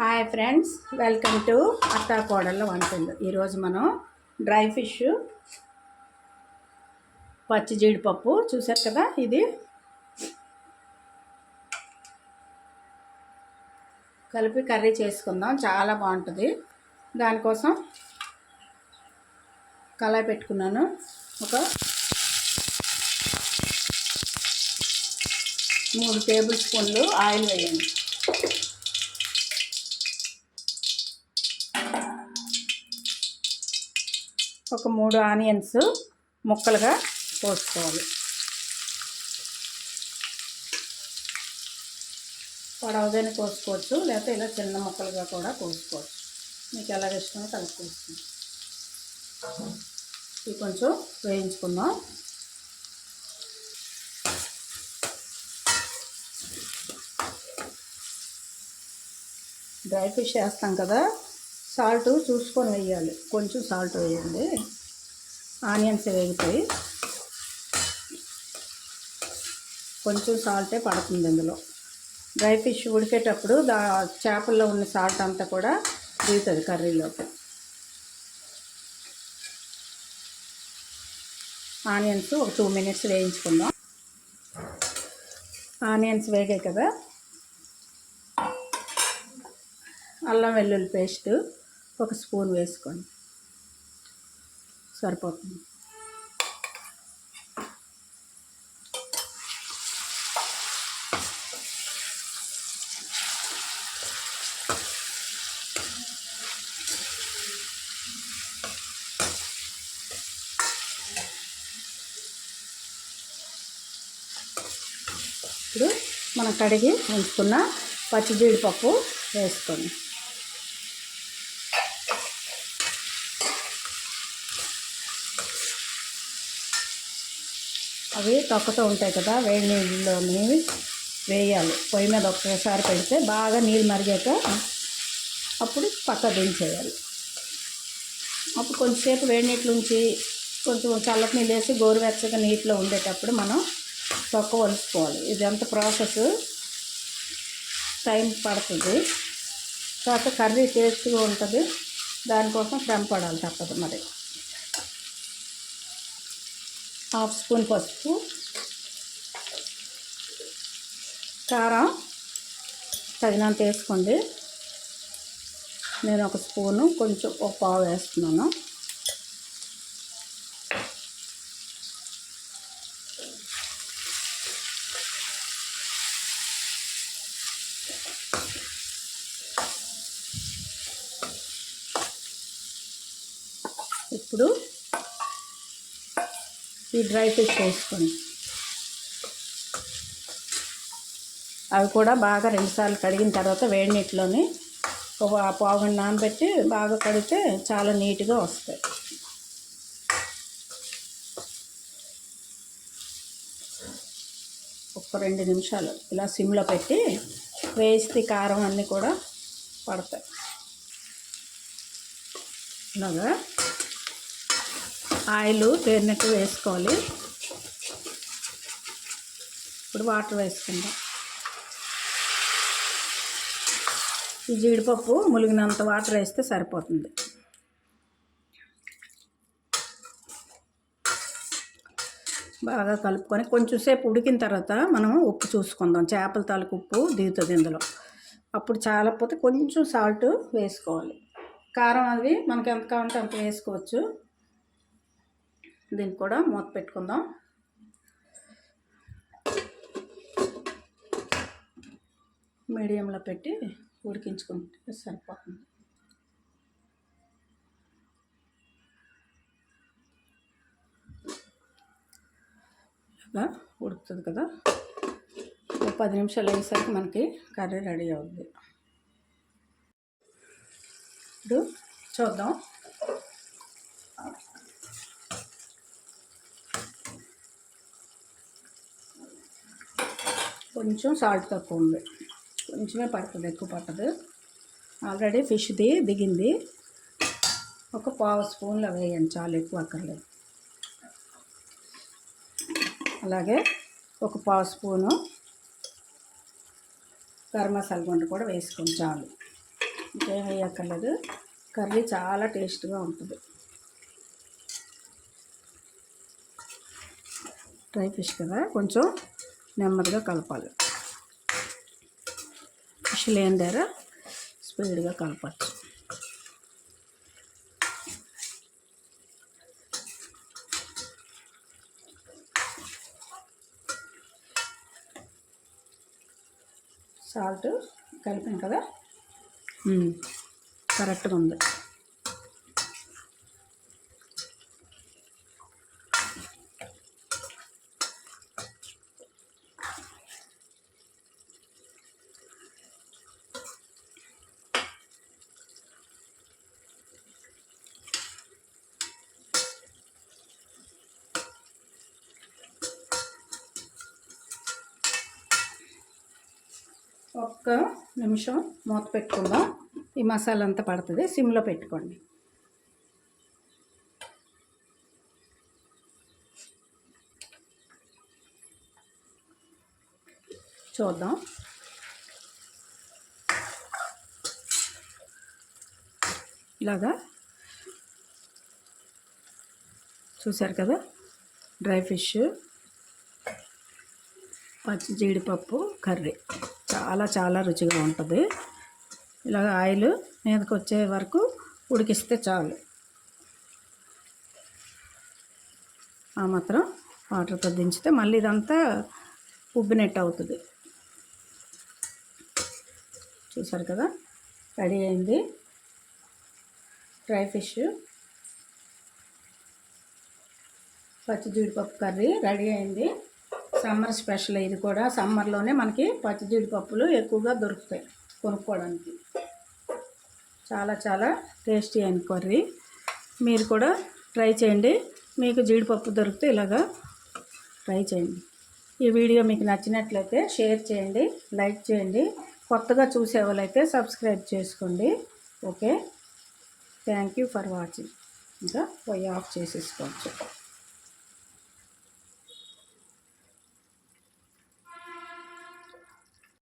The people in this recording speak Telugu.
హాయ్ ఫ్రెండ్స్ వెల్కమ్ టు అత్తా కోడళ్ళ వంటలు. ఈరోజు మనం డ్రై ఫిష్ పచ్చి జీడిపప్పు చూసారు కదా ఇది? కలిపి కర్రీ చేసుకుందాం చాలా బాగుంటుంది. దానికోసం కళాయి పెట్టుకున్నాను. ఒక మూడు టేబుల్ స్పూన్లు ఆయిల్ వేయండి. ఒక మూడు ఆనియన్స్ ముక్కలుగా కోసుకోవాలి. పొడవుగానే కోసుకోవచ్చు లేకపోతే ఇలా చిన్న ముక్కలుగా కూడా కోసుకోవచ్చు. మీకు ఎలాగ ఇష్టమో కలుపుకోవచ్చు ఇవి కొంచెం వేయించుకుందాం. డ్రై ఫిష్ వేస్తాం కదా సాల్ట్ చూసుకొని వేయాలి. కొంచెం సాల్ట్ వేయండి. ఆనియన్స్ వేగిపోయి కొంచెం సాల్టే పడుతుంది ఇందులో. డ్రై ఫిష్ ఉడికేటప్పుడు దా చేపల్లో ఉన్న సాల్ట్ అంతా కూడా దిగుతుంది కర్రీలోకి. ఆనియన్స్ ఒక టూ మినిట్స్ వేయించుకుందాం. ఆనియన్స్ వేగాయి కదా. అల్లం వెల్లుల్లి పేస్టు. ఒక స్పూన్ వేసుకోండి. సరిపోతుంది. ఇప్పుడు మనం కడిగి ఉంచుకున్న పచ్చి జీడిపప్పు వేసుకోండి. అవి తొక్కతో ఉంటాయి కదా వేడి నీళ్ళలోని వేయాలి. పొయ్యి మీద ఒక్కసారి పెడితే బాగా నీళ్ళు మరిగాక అప్పుడు పక్క దించేయాలి. అప్పుడు కొంచెంసేపు వేడి నీటి ఉంచి కొంచెం చల్లటి నీళ్ళు వేసి గోరువెచ్చగా నీటిలో ఉండేటప్పుడు మనం తొక్క వలుసుకోవాలి ఇదంతా ప్రాసెస్ టైం పడుతుంది. తర్వాత కర్రీ టేస్ట్గా ఉంటుంది. దానికోసం శ్రమ పడాలి తప్పదు మరి. హాఫ్ స్పూన్ పసుపు కారం తగినంత వేసుకోండి. నేను ఒక స్పూను కొంచెం ఒక పావు వేస్తున్నాను. ఇప్పుడు ఈ డ్రై ఫిష్ వేసుకోండి. అవి కూడా బాగా రెండుసార్లు కడిగిన తర్వాత వేడి నీటిలోని ఒక పావు గంట నానబెట్టి బాగా కడిగితే చాలా నీట్గా వస్తాయి. ఒక రెండు నిమిషాలు ఇలా సిమ్లో పెట్టి వేస్తే కారం అన్నీ కూడా పడతాయి. ఇలాగా. ఆయిల్ పేరినట్టు వేసుకోవాలి. ఇప్పుడు వాటర్ వేసుకుందాం. ఈ జీడిపప్పు ములిగినంత వాటర్ వేస్తే సరిపోతుంది. బాగా కలుపుకొని కొంచెం సేపు ఉడికిన తర్వాత మనం ఉప్పు చూసుకుందాం. చేపల తాలూకు ఉప్పు దిగుతుంది ఇందులో. అప్పుడు చాలకపోతే కొంచెం సాల్ట్ వేసుకోవాలి. కారం అది మనకి ఎంత కావాలంటే అంత వేసుకోవచ్చు. దీన్ని కూడా మూత పెట్టుకుందాం. మీడియంలో పెట్టి ఉడికించుకుంటే సరిపోతుంది. ఇలాగా ఉడుకుతుంది కదా? పది నిమిషాలు అయ్యేసరికి మనకి కర్రీ రెడీ అవుతుంది ఇప్పుడు చూద్దాం. కొంచెం సాల్ట్ తక్కువ ఉంది. కొంచెమే పడుతుంది ఎక్కువ పట్టదు. ఆల్రెడీ ఫిష్ది దిగింది. ఒక పావు స్పూన్లో వేయండి చాలా ఎక్కువ అక్కర్లేదు. అలాగే ఒక పావు స్పూను గరం మసాలా గుండ కూడా వేసుకొని చాలు. ఇంకేం వేయక్కర్లేదు. కర్రీ చాలా టేస్ట్గా ఉంటుంది. డ్రై ఫిష్ కదా కొంచెం నెమ్మదిగా కలపాలి. సిలిండర్ దగ్గర స్పీడ్గా కలపచ్చు సాల్ట్ కలిపాం కదా? కరెక్ట్గా ఉంది. ఒక్క నిమిషం మూత పెట్టుకుందాం. ఈ మసాలా అంతా పడుతుంది. సిమ్లో పెట్టుకోండి. చూద్దాం. ఇలాగా చూశారు కదా? డ్రై ఫిష్ పచ్చి జీడిపప్పు కర్రీ. చాలా చాలా రుచిగా ఉంటుంది. ఇలాగ ఆయిల్ మీదకి వచ్చే వరకు ఉడికిస్తే చాలు. ఆ మాత్రం వాటర్తో దించితే మళ్ళీ ఇదంతా ఉబ్బినట్టు అవుతుంది. చూసారు కదా? రెడీ అయింది. Dry fish. పచ్చి జీడిపప్పు కర్రీ రెడీ అయింది. సమ్మర్ స్పెషల్ ఇది కూడా సమ్మర్లోనే మనకి పచ్చి జీడిపప్పులు ఎక్కువగా దొరుకుతాయి కొనుక్కోవడానికి. చాలా చాలా టేస్టీ అయిన కర్రీ. మీరు కూడా ట్రై చేయండి. మీకు జీడిపప్పు దొరికితే ఇలాగా ట్రై చేయండి. ఈ వీడియో మీకు నచ్చినట్లయితే షేర్ చేయండి లైక్ చేయండి. కొత్తగా చూసే వాళ్ళైతే సబ్స్క్రైబ్ చేసుకోండి. Okay? Thank you for watching. ఇంకా పొయ్యి ఆఫ్ చేసేసుకోవచ్చు.